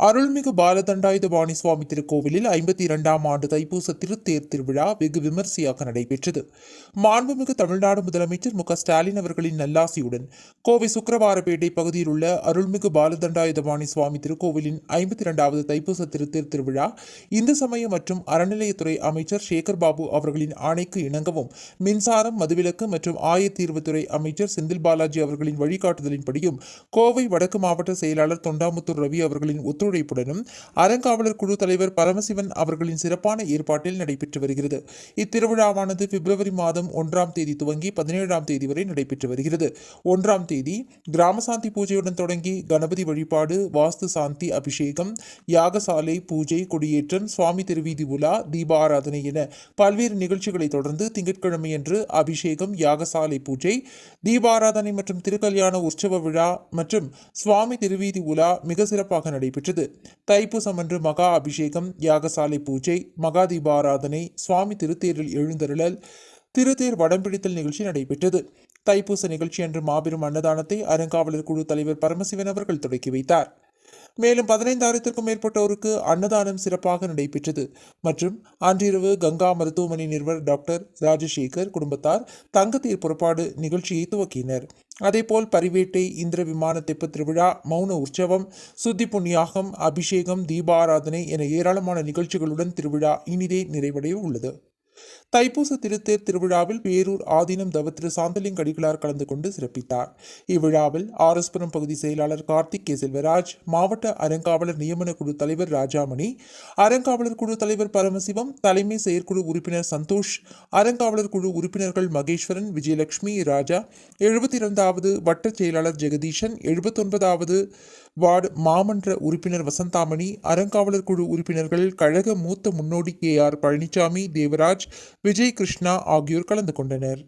அருள்மிகு பாலதண்டாயுதபாணி சுவாமி திருக்கோவிலில் ஐம்பத்தி இரண்டாம் ஆண்டு தைப்பூச திருத்தேர் திருவிழா வெகு விமர்சையாக நடைபெற்றது. மாண்புமிகு தமிழ்நாடு முதலமைச்சர் மு க ஸ்டாலின் அவர்களின் நல்லாசியுடன் கோவை சுக்கரவாரப்பேட்டை பகுதியில் உள்ள அருள்மிகு பாலதண்டாயுதபாணி சுவாமி திருக்கோவிலின் ஐம்பத்தி இரண்டாவது தைப்பூச திருத்தேர் திருவிழா இந்து சமய மற்றும் அறநிலையத்துறை அமைச்சர் சேகர் பாபு அவர்களின் ஆணைக்கு இணங்கவும் மின்சாரம் மதுவிலக்கு மற்றும் ஆயத்தீர்வுத்துறை அமைச்சர் செந்தில் பாலாஜி அவர்களின் வழிகாட்டுதலின்படியும் கோவை வடக்கு மாவட்ட செயலாளர் தொண்டாமுத்தூர் ரவி அவர்களின் ஒத்துழைப்புடனும் அறங்காவலர் குழு தலைவர் பரமசிவன் அவர்களின் சிறப்பான ஏற்பாட்டில் நடைபெற்று வருகிறது. இத்திருவிழாவானது பிப்ரவரி மாதம் ஒன்றாம் தேதி துவங்கி பதினேழாம் தேதி வரை நடைபெற்று வருகிறது. ஒன்றாம் தேதி கிராமசாந்தி பூஜையுடன் தொடங்கி கணபதி வழிபாடு வாஸ்து சாந்தி அபிஷேகம் யாகசாலை பூஜை கொடியேற்றம் சுவாமி திருவீதி உலா தீபாராதனை என பல்வேறு நிகழ்ச்சிகளை தொடர்ந்து திங்கட்கிழமையன்று அபிஷேகம் யாகசாலை பூஜை தீபாராதனை மற்றும் திருக்கல்யாண உற்சவ விழா மற்றும் சுவாமி திருவீதி உலா மிக சிறப்பாக நடைபெற்றது தைப்பூசம் அன்று மகா அபிஷேகம் யாகசாலை பூஜை மகா தீபாராதனை சுவாமி திருத்தேரில் எழுந்தருளல் திருத்தேர் வடம்பிடித்தல் நிகழ்ச்சி நடைபெற்றது. தைப்பூச நிகழ்ச்சி அன்று மாபெரும் அன்னதானத்தை அறங்காவலர் குழு தலைவர் பரமசிவன் அவர்கள் தொடக்கி வைத்தார். மேலும் பதினைந்தாயிரத்திற்கும் மேற்பட்டோருக்கு அன்னதானம் சிறப்பாக நடைபெற்றது. மற்றும் அன்றிரவு கங்கா மருத்துவமனை நிறுவனர் டாக்டர் ராஜசேகர் குடும்பத்தார் தங்கத்தீர் புறப்பாடு நிகழ்ச்சியை துவக்கினர். அதேபோல் பரிவேட்டை இந்திர விமான தெப்ப திருவிழா மௌன உற்சவம் சுத்தி புண்ணியாகம் அபிஷேகம் தீபாராதனை என ஏராளமான நிகழ்ச்சிகளுடன் திருவிழா இனிதே நிறைவடைய உள்ளது. தைப்பூச திருத்தேர் திருவிழாவில் பேரூர் ஆதீனம் தவத்திரு சாந்தலிங் சாந்தலிங்க அடிகளார் கலந்து கொண்டு சிறப்பித்தார். இவ்விழாவில் ஆரஸ்புரம் பகுதி செயலாளர் கார்த்திக் கே செல்வராஜ் மாவட்ட அறங்காவலர் நியமன குழு தலைவர் ராஜாமணி அறங்காவலர் குழு தலைவர் பரமசிவம் தலைமை செயற்குழு உறுப்பினர் சந்தோஷ் அறங்காவலர் குழு உறுப்பினர்கள் மகேஸ்வரன் விஜயலட்சுமி ராஜா எழுபத்தி இரண்டாவது வட்ட செயலாளர் ஜெகதீஷன் எழுபத்தொன்பதாவது வார்டு மாமன்ற உறுப்பினர் வசந்தாமணி அறங்காவலர் குழு உறுப்பினர்கள் கழக மூத்த முன்னோடி கே ஆர் பழனிசாமி தேவராஜ் விஜய் கிருஷ்ணா ஆகியோர் கலந்து கொண்டனர்.